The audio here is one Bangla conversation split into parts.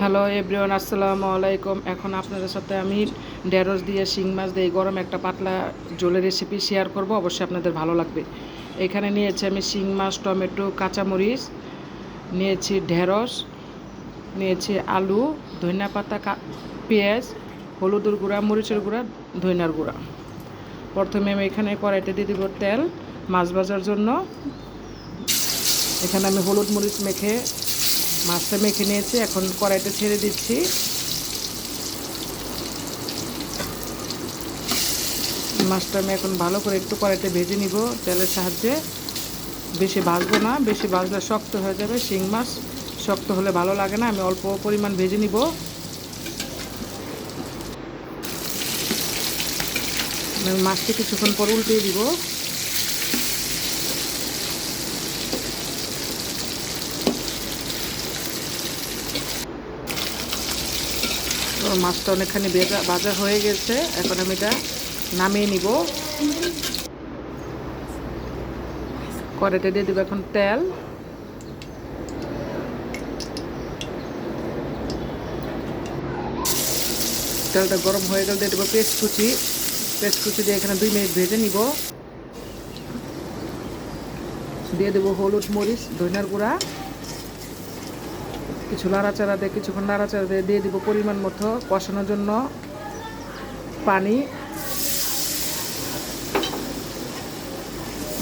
হ্যালো এভরিওয়ান, আসসালামু আলাইকুম। এখন আপনাদের সাথে আমি ঢেঁড়স দিয়ে শিং মাছ দিয়ে গরম একটা পাতলা জোলের রেসিপি শেয়ার করব। অবশ্যই আপনাদের ভালো লাগবে। এখানে নিয়েছি আমি শিং মাছ, টমেটো, কাঁচামরিচ, নিয়েছি ঢেঁড়স, নিয়েছি আলু, ধনিয়া পাতা পেঁয়াজ, হলুদের গুঁড়া, মরিচের গুঁড়া, ধনিয়ার গুঁড়া। প্রথমে আমি এখানে কড়াইতে দিয়ে দিব তেল মাছ ভাজার জন্য। এখানে আমি হলুদ মরিচ মেখে মাছটা মেখে নিয়েছি, এখন কড়াইতে ছেড়ে দিচ্ছি। মাছটা আমি এখন ভালো করে একটু কড়াইতে ভেজে নিব তেলের সাহায্যে। বেশি ভাজবো না, বেশি ভাজলে শক্ত হয়ে যাবে শিং মাছ। শক্ত হলে ভালো লাগে না, আমি অল্প পরিমাণ ভেজে নিব। মাছটি কিছুক্ষণ পর উল্টিয়ে দিব। তো মাছটা অনেকখানি ভেজা, ভাজা হয়ে গেছে। এখন আমি এটা নামিয়ে নিব। কড়াইতে দিয়ে দেবো এখন তেল। তেলটা গরম হয়ে গেলে দিয়ে দেবো পেস্ট কুচি পেস্ট কুচি দিয়ে এখানে দুই মিনিট ভেজে নিব। দিয়ে দেবো হলুদ মরিচ, ধনিয়ার গুঁড়া। কিছু নাড়াচাড়া দিয়ে, কিছুক্ষণ নাড়াচাড়া দিয়ে দিয়ে দিব পরিমাণ মতো কষানোর জন্য পানি।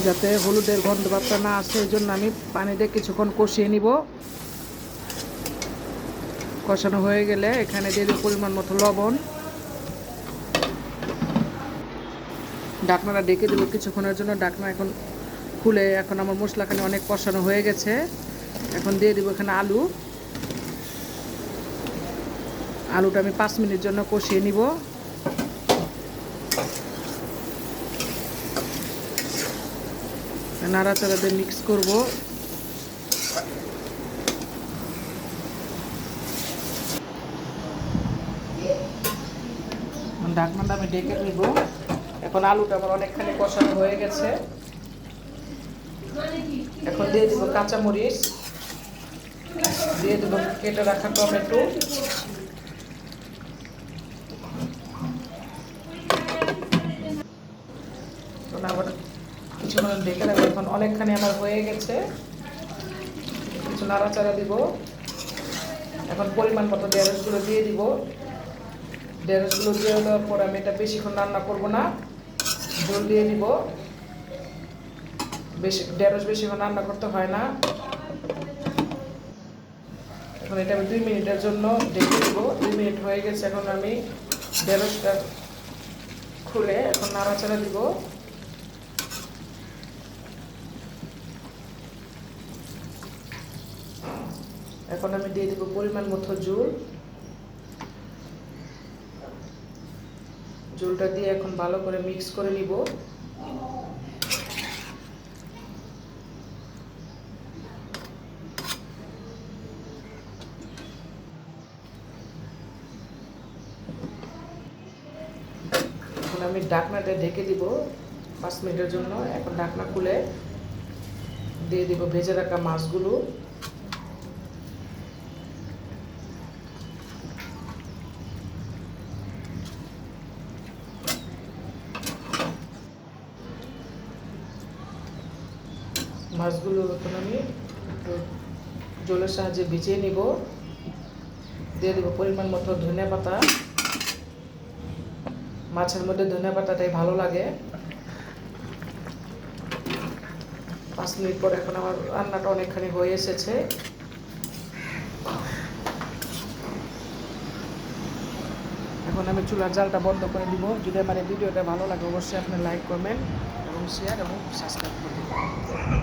যাতে হলুদের গন্ধ না আসে, এই জন্য আমি পানি দিয়ে কিছুক্ষণ কষিয়ে নিব। কষানো হয়ে গেলে এখানে দিয়ে দিব পরিমাণ মতো লবণ। ডাকনাটা ডেকে দেবো কিছুক্ষণের জন্য। ডাকনা এখন খুলে, এখন আমার মশলাখানে অনেক কষানো হয়ে গেছে। এখন দিয়ে দিব এখানে আলু। আলুটা আমি পাঁচ মিনিট জন্য কষিয়ে নিব। নাড়াচাড়া দিয়ে মিক্স করব। ঢাকনাটা আমি ডেকে নিব। এখন আলুটা আমার অনেকখানি কষানো হয়ে গেছে। এখন দিয়ে দিব কাঁচামরিচ। দিয়ে দেবো কেটে রাখা টমেটো। কিছুক্ষণ দেখে রাখব এখন অনেকখানি আমার হয়ে গেছে। কিছু নাড়াচাড়া দিব। এখন পরিমাণ মতো ঢেঁড়সগুলো দিয়ে দিব। ঢেঁড়সগুলো দিয়ে দেওয়ার পর আমি এটা বেশিক্ষণ রান্না করব না। জল দিয়ে দিব। বেশি ঢেঁড়স বেশিক্ষণ রান্না করতে হয় না। এখন এটা আমি দুই মিনিটের জন্য ডেকে দিব। দুই মিনিট হয়ে গেছে। এখন আমি ঢেঁড়সটা খুলে এখন নাড়াচাড়া দিব। এখন আমি দিয়ে দেবো পরিমাণ মতো জল। জলটা দিয়ে এখন ভালো করে মিক্স করে নিব। এখন আমি ডাকনাটা ঢেকে দিব পাঁচ মিনিটের জন্য। এখন ডাকনা খুলে দিয়ে দিব ভেজে রাখা মাছগুলো। মাছগুলো এখন আমি জলের সাহায্যে ভিজিয়ে নিব। দিয়ে দেবো পরিমাণ মতো ধনে পাতা। মাছের মধ্যে ধনে পাতাটাই ভালো লাগে। পাঁচ মিনিট পর এখন আমার রান্নাটা অনেকখানি হয়ে এসেছে। এখন আমি চুলার জালটা বন্ধ করে দিব। যদি আমার এই ভিডিওটা ভালো লাগে, অবশ্যই আপনি লাইক করবেন এবং শেয়ার এবং সাবস্ক্রাইব করবেন